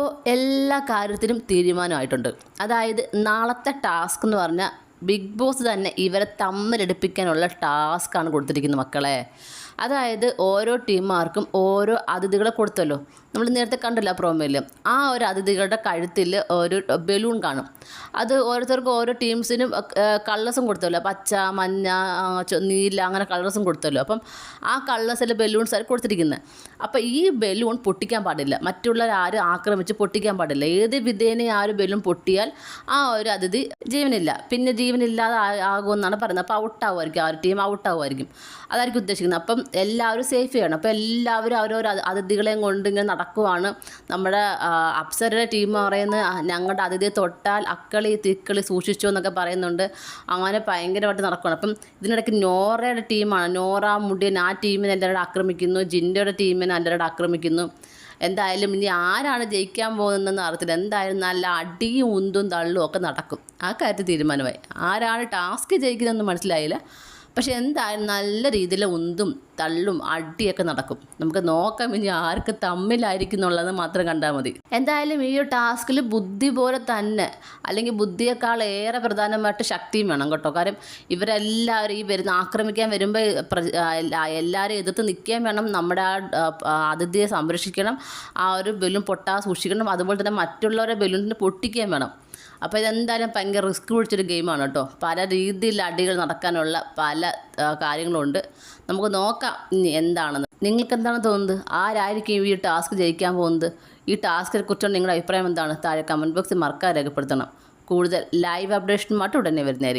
അപ്പോൾ എല്ലാ കാര്യത്തിനും തീരുമാനമായിട്ടുണ്ട്. അതായത് നാളത്തെ ടാസ്ക് എന്ന് പറഞ്ഞാൽ ബിഗ് ബോസ് തന്നെ ഇവരെ തമ്മിലടുപ്പിക്കാനുള്ള ടാസ്ക്കാണ് കൊടുത്തിരിക്കുന്നത് മക്കളെ. അതായത് ഓരോ ടീമാർക്കും ഓരോ അതിഥികളെ കൊടുത്തല്ലോ. നമ്മൾ നേരത്തെ കണ്ടല്ലോ പ്രോമയിൽ ആ ഒരു അതിഥികളുടെ കഴുത്തിൽ ഒരു ബലൂൺ കാണും. അത് ഓരോരുത്തർക്കും ഓരോ ടീംസിനും കളേഴ്സും കൊടുത്തല്ലോ. പച്ച മഞ്ഞ നീല അങ്ങനെ കളേഴ്സും കൊടുത്തല്ലോ. അപ്പം ആ കളേഴ്സിലെ ബലൂൺസ് ആയി കൊടുത്തിരിക്കുന്നത് അപ്പോൾ ഈ ബലൂൺ പൊട്ടിക്കാൻ പാടില്ല. മറ്റുള്ളവർ ആരും ആക്രമിച്ച് പൊട്ടിക്കാൻ പാടില്ല. ഏത് വിധേനെ ആ ഒരു ബലൂൺ പൊട്ടിയാൽ ആ ഒരു അതിഥി ജീവനില്ല. പിന്നെ ജീവനില്ലാതെ ആകുമെന്നാണ് പറയുന്നത്. അപ്പോൾ ഔട്ടാവുമായിരിക്കും ആ ഒരു ടീം ഔട്ടാവുമായിരിക്കും അതായിരിക്കും ഉദ്ദേശിക്കുന്നത്. അപ്പം എല്ലാവരും സേഫ് ചെയ്യണം അപ്പോൾ എല്ലാവരും അവരോരോ അതി- അതിഥികളെയും കൊണ്ട് ഇങ്ങനെ നടക്കുവാണ്. നമ്മുടെ അപ്സരയുടെ ടീം പറയുന്നത് ഞങ്ങളുടെ അതിഥിയെ തൊട്ടാൽ അക്കളി തിക്കളി സൂക്ഷിച്ചു എന്നൊക്കെ പറയുന്നുണ്ട്. അങ്ങനെ ഭയങ്കരമായിട്ട് നടക്കുകയാണ് അപ്പം ഇതിനിടയ്ക്ക് നോറയുടെ ടീമാണ് നോറ മുടിയൻ ആ ടീമിനെ എല്ലാവരോട് ആക്രമിക്കുന്നു. ജിൻഡയുടെ ടീമിനെ എല്ലാവരോട് ആക്രമിക്കുന്നു. എന്തായാലും ഇനി ആരാണ് ജയിക്കാൻ പോകുന്നതെന്ന് അറിയത്തില്ല. എന്തായാലും നല്ല അടിയും ഉന്തും തള്ളും ഒക്കെ നടക്കും. ആ കാര്യത്തിൽ തീരുമാനമായി. ആരാണ് ടാസ്ക് ജയിക്കുന്നതെന്ന് മനസ്സിലായില്ല. പക്ഷെ എന്തായാലും നല്ല രീതിയിൽ ഉന്തും തള്ളും അടിയൊക്കെ നടക്കും. നമുക്ക് നോക്കാം ഇനി ആർക്ക് തമ്മിലായിരിക്കും എന്നുള്ളത് മാത്രം കണ്ടാൽ മതി. എന്തായാലും ഈ ഒരു ടാസ്കിൽ ബുദ്ധി പോലെ തന്നെ അല്ലെങ്കിൽ ബുദ്ധിയേക്കാൾ ഏറെ പ്രധാനമായിട്ട് ശക്തിയും വേണം കേട്ടോ. കാരണം ഇവരെല്ലാവരും ഈ വരുന്ന ആക്രമിക്കാൻ വരുമ്പോൾ എല്ലാവരും എതിർത്ത് നിൽക്കാൻ വേണം. നമ്മുടെ ആ അതിഥിയെ സംരക്ഷിക്കണം. ആ ഒരു ബലൂൺ പൊട്ടാതെ സൂക്ഷിക്കണം. അതുപോലെ തന്നെ മറ്റുള്ളവരെ ബലൂണിന് പൊട്ടിക്കുകയും വേണം. അപ്പോൾ ഇതെന്തായാലും ഭയങ്കര റിസ്ക് പിടിച്ചൊരു ഗെയിമാണ് കേട്ടോ. പല രീതിയിൽ അടികൾ നടക്കാനുള്ള പല കാര്യങ്ങളുണ്ട്. നമുക്ക് നോക്കാം എന്താണെന്ന്. നിങ്ങൾക്ക് എന്താണ് തോന്നുന്നത്? ആരായിരിക്കും ഈ ടാസ്ക് ജയിക്കാൻ പോകുന്നത്? ഈ ടാസ്കിനെ കുറിച്ചുള്ള നിങ്ങളുടെ അഭിപ്രായം എന്താണ്? താഴെ കമന്റ് ബോക്സിൽ മറക്കാതെ രേഖപ്പെടുത്തണം. കൂടുതൽ ലൈവ് അപ്ഡേഷനുമായിട്ട് ഉടനെ വരുന്നതായിരിക്കും.